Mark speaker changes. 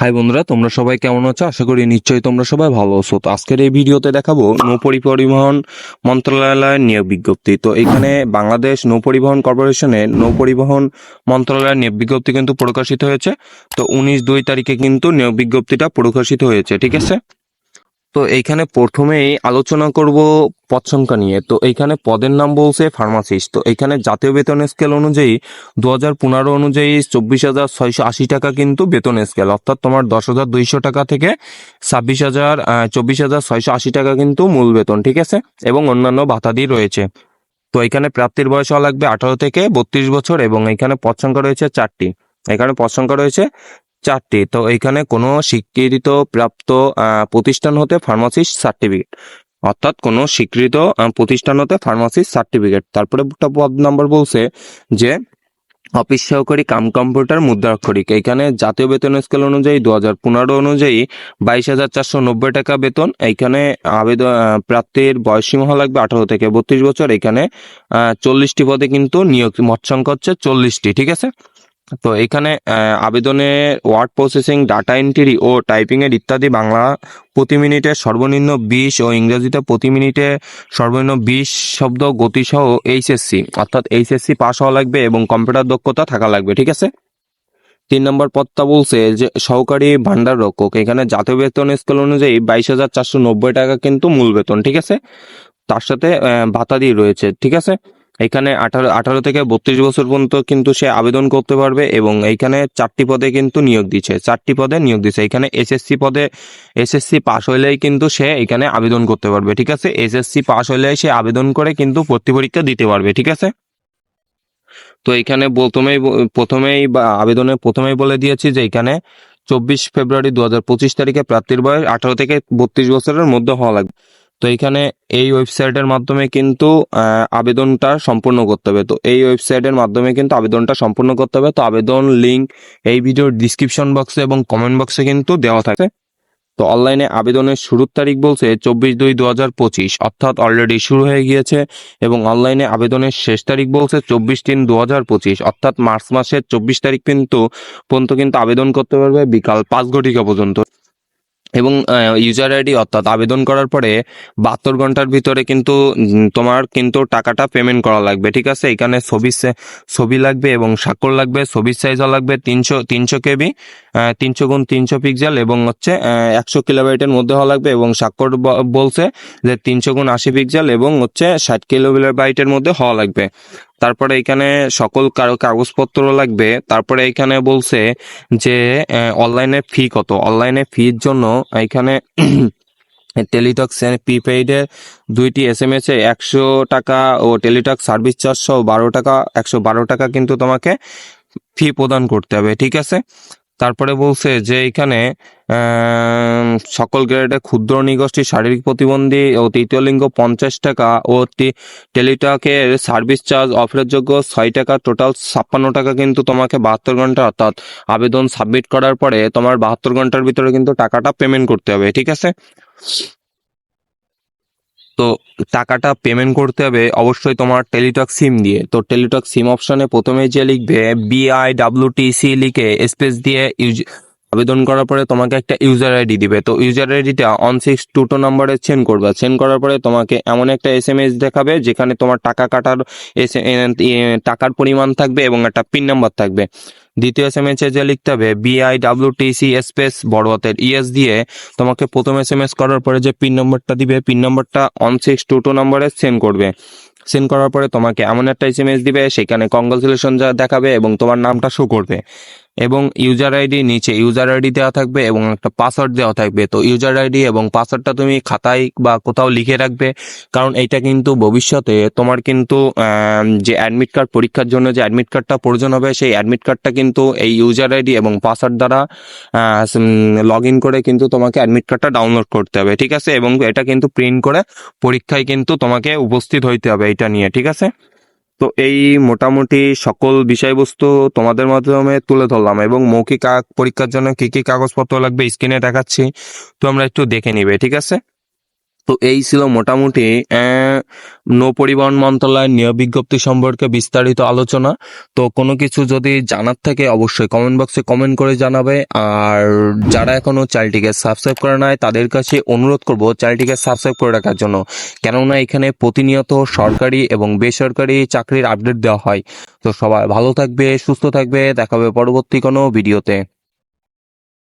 Speaker 1: High বন্ধুরা, তোমরা সবাই কেমন আছো? আশা করি নিশ্চয়ই তোমরা সবাই ভালো আছো। তো আজকের এই ভিডিওতে দেখাবো নৌ পরিবহন মন্ত্রণালয়ের নিয়োগ বিজ্ঞপ্তি। তো এখানে বাংলাদেশ নৌপরিবহন কর্পোরেশনের নৌপরিবহন মন্ত্রণালয়ের নিয়োগ বিজ্ঞপ্তি কিন্তু প্রকাশিত হয়েছে। তো উনিশ দুই তারিখে কিন্তু নিয়োগ বিজ্ঞপ্তিটা প্রকাশিত হয়েছে, ঠিক আছে? তো এইখানে প্রথমেই আলোচনা করব পদ সংখ্যা নিয়ে। তো এইখানে পদের নাম বলছে ফার্মাসিস্ট তো এইখানে জাতীয় বেতন স্কেল অনুযায়ী দু হাজার পনেরো অনুযায়ী চব্বিশ হাজার ছয়শো আশি টাকা কিন্তু বেতন স্কেল অর্থাৎ তোমার দশ হাজার দুইশো টাকা থেকে ছাব্বিশ হাজার চব্বিশ হাজার ছয়শো আশি টাকা কিন্তু মূল বেতন, ঠিক আছে? এবং অন্যান্য ভাতাদি রয়েছে। তো এখানে প্রাপ্তির বয়স হওয়া লাগবে আঠারো থেকে বত্রিশ বছর এবং এখানে পদ সংখ্যা রয়েছে চারটি। এখানে পদ সংখ্যা রয়েছে চারটি। তো এখানে কোনো স্বীকৃত প্রাপ্ত প্রতিষ্ঠান হতে ফার্মাসিস্ট সার্টিফিকেট অর্থাৎ কোনো স্বীকৃত প্রতিষ্ঠান হতে ফার্মাসিস্ট সার্টিফিকেট তারপরে পদ নম্বর বলছে যে, অফিস সহকারী কাম কম্পিউটার মুদ্রাক্ষরিক। এখানে জাতীয় বেতন স্কেল অনুযায়ী দু হাজার পনেরো অনুযায়ী বাইশ হাজার চারশো নব্বই টাকা বেতন। এইখানে আবেদন প্রাপ্তির হওয়া লাগবে আঠারো থেকে বত্রিশ বছর। এখানে চল্লিশটি পদে কিন্তু নিয়োগ, মোট সংখ্যা হচ্ছে চল্লিশটি, ঠিক আছে? তো এখানে আবেদনে ওয়ার্ড প্রসেসিং ডাটা এন্ট্রি ও টাইপিং এর ইত্যাদি বাংলা প্রতি মিনিটে সর্বনিম্ন বিশ ও ইংরেজিতে প্রতি মিনিটে সর্বনিম্ন বিশ শব্দ গতিসহ এইচএসসি, অর্থাৎ এইচএসসি পাস হওয়া লাগবে এবং কম্পিউটার দক্ষতা থাকা লাগবে, ঠিক আছে? তিন নম্বর পদটা বলছে যে, সহকারী ভান্ডার রক্ষক, এখানে জাতীয় বেতন স্কেল অনুযায়ী বাইশ হাজার চারশো নব্বই টাকা কিন্তু মূল বেতন, ঠিক আছে? তার সাথে ভাতা দিয়ে রয়েছে, ঠিক আছে? এখানে আঠারো আঠারো থেকে বত্রিশ বছর পর্যন্ত কিন্তু সে আবেদন করতে পারবে এবং এইখানে চারটি পদে কিন্তু নিয়োগ দিচ্ছে চারটি পদে নিয়োগ দিচ্ছে এখানে এসএসসি পদে এসএসসি পাস হইলেই কিন্তু সে এখানে আবেদন করতে পারবে, ঠিক আছে? এসএসসি পাস হইলেই সে আবেদন করে কিন্তু ভর্তি পরীক্ষা দিতে পারবে, ঠিক আছে? তো এখানে প্রথমেই প্রথমেই বা আবেদনে প্রথমেই বলে দিয়েছি যে এখানে চব্বিশ ফেব্রুয়ারি দু হাজার পঁচিশ তারিখে প্রাপ্তির বয়স আঠারো থেকে বত্রিশ বছরের মধ্যে হওয়া লাগবে। তো এখানে এই ওয়েবসাইটের মাধ্যমে কিন্তু আবেদনটা সম্পূর্ণ করতে হবে। তো এই ওয়েবসাইটের মাধ্যমে কিন্তু আবেদনটা সম্পূর্ণ করতে হবে। তো আবেদন লিঙ্ক এই ভিডিওর ডিসক্রিপশন বক্সে এবং কমেন্ট বক্সে কিন্তু দেওয়া থাকে। তো অনলাইনে আবেদনের শুরুর তারিখ বলছে চব্বিশ দুই দু হাজার পঁচিশ, অর্থাৎ অলরেডি শুরু হয়ে গিয়েছে। এবং অনলাইনে আবেদনের শেষ তারিখ বলছে চব্বিশ তিন দু হাজার পঁচিশ, অর্থাৎ মার্চ মাসের চব্বিশ তারিখ কিন্তু পর্যন্ত কিন্তু আবেদন করতে পারবে বিকাল পাঁচ ঘটিকা পর্যন্ত। এবং ইউজার আইডি অর্থাৎ আবেদন করার পরে বাহাত্তর ঘণ্টার ভিতরে কিন্তু তোমার কিন্তু টাকাটা পেমেন্ট করা লাগবে, ঠিক আছে? এখানে ছবি ছবি লাগবে এবং স্বাক্ষর লাগবে, ছবির সাইজও লাগবে তিনশো তিনশো কেবি তিনশো গুণ তিনশো পিক্সেল এবং হচ্ছে একশো কিলোবাইটের মধ্যে হওয়া লাগবে এবং স্বাক্ষর বলছে যে তিনশো গুণ আশি পিক্সেল এবং হচ্ছে ষাট কিলোবাইটের মধ্যে হওয়া লাগবে। তারপরে এখানে সকল কাগজপত্র লাগবে। তারপরে এখানে বলছে যে অনলাইনে ফি কত? অনলাইনে ফির জন্য এখানে টেলিটক প্রিপেইডের দুইটি এস এম এস এ একশো টাকা ও টেলিটক সার্ভিস চার্জ সহ বারো টাকা, একশো বারো টাকা কিন্তু তোমাকে ফি প্রদান করতে হবে, ঠিক আছে? তারপরে বলছে যে এখানে সকল গ্রেডে ক্ষুদ্র নিগোষ্ঠী শারীরিক প্রতিবন্ধী ও তৃতীয় লিঙ্গ পঞ্চাশ টাকা ও টেলিটকের সার্ভিস চার্জ অফারের যোগ্য ছয় টাকা, টোটাল ছাপ্পান্ন টাকা কিন্তু তোমাকে বাহাত্তর ঘণ্টা অর্থাৎ আবেদন সাবমিট করার পরে তোমার বাহাত্তর ঘণ্টার ভিতরে কিন্তু টাকাটা পেমেন্ট করতে হবে, ঠিক আছে? তো টাকাটা পেমেন্ট করতে হবে, অবশ্যই তোমার টেলিটক সিম দিয়ে। তো টেলিটক সিম অপশানে প্রথমে যে লিখবে বিআই ডাব্লিউটিসি লিখে স্পেস দিয়ে ইউজ আবেদন করার পরে তোমাকে একটা ইউজার আইডি দিবে। তো ইউজার আইডিটা অন সিক্স টু টু নাম্বারে সেন্ড করবে। সেন্ড করার পরে তোমাকে এমন একটা এস দেখাবে, যেখানে তোমার টাকা কাটার এস- টাকার পরিমাণ থাকবে এবং একটা পিন নাম্বার থাকবে। দ্বিতীয় এস এম এস এ যে লিখতে হবে বিআই ডাব্লিউ টিসি স্পেস বড় হাতের ইএস দিয়ে তোমাকে প্রথম এস এম এস করার পরে যে পিন নম্বরটা দিবে পিন নম্বরটা অন সিক্স টু টু নম্বরে সেন্ড করবে। সেন্ড করার পরে তোমাকে এমন একটা এস এম এস দিবে, সেখানে কংগ্রাচুলেশন যা দেখাবে এবং তোমার নামটা শো করবে। এবং ইউজার আইডি নিচে ইউজার আইডি দেওয়া থাকবে এবং একটা পাসওয়ার্ড দেওয়া থাকবে। তো ইউজার আইডি এবং পাসওয়ার্ডটা তুমি খাতায় বা কোথাও লিখে রাখবে, কারণ এইটা কিন্তু ভবিষ্যতে তোমার কিন্তু যে অ্যাডমিট কার্ড পরীক্ষার জন্য যে অ্যাডমিট কার্ডটা প্রয়োজন হবে, সেই অ্যাডমিট কার্ডটা কিন্তু এই ইউজার আইডি এবং পাসওয়ার্ড দ্বারা লগ ইন করে কিন্তু তোমাকে অ্যাডমিট কার্ডটা ডাউনলোড করতে হবে, ঠিক আছে? এবং এটা কিন্তু প্রিন্ট করে পরীক্ষায় কিন্তু তোমাকে উপস্থিত হইতে হবে এটা নিয়ে, ঠিক আছে? তো এই মোটামুটি সকল বিষয়বস্তু তোমাদের মাধ্যমে তুলে ধরলাম এবং মৌখিক পরীক্ষার জন্য কি কি কাগজপত্র লাগবে স্ক্রিনে দেখাচ্ছি। তো আমরা একটু দেখে নিবে, ঠিক আছে? তো এই ছিল মোটামুটি আহ, নৌ পরিবহন মন্ত্রণালয়ের নিয়োগ বিজ্ঞপ্তি সম্পর্কে বিস্তারিত আলোচনা। তো কোনো কিছু যদি জানার থাকে অবশ্যই কমেন্ট বক্সে কমেন্ট করে জানাবে। আর যারা এখনও চ্যানেলটিকে সাবস্ক্রাইব করে নাই তাদের কাছে অনুরোধ করব চ্যানেলটিকে সাবস্ক্রাইব করে রাখার জন্য। কেননা এখানে প্রতিনিয়ত সরকারি এবং বেসরকারি চাকরির আপডেট দেওয়া হয়। তো সবাই ভালো থাকবে সুস্থ থাকবে। দেখাবে পরবর্তী কোনো ভিডিওতে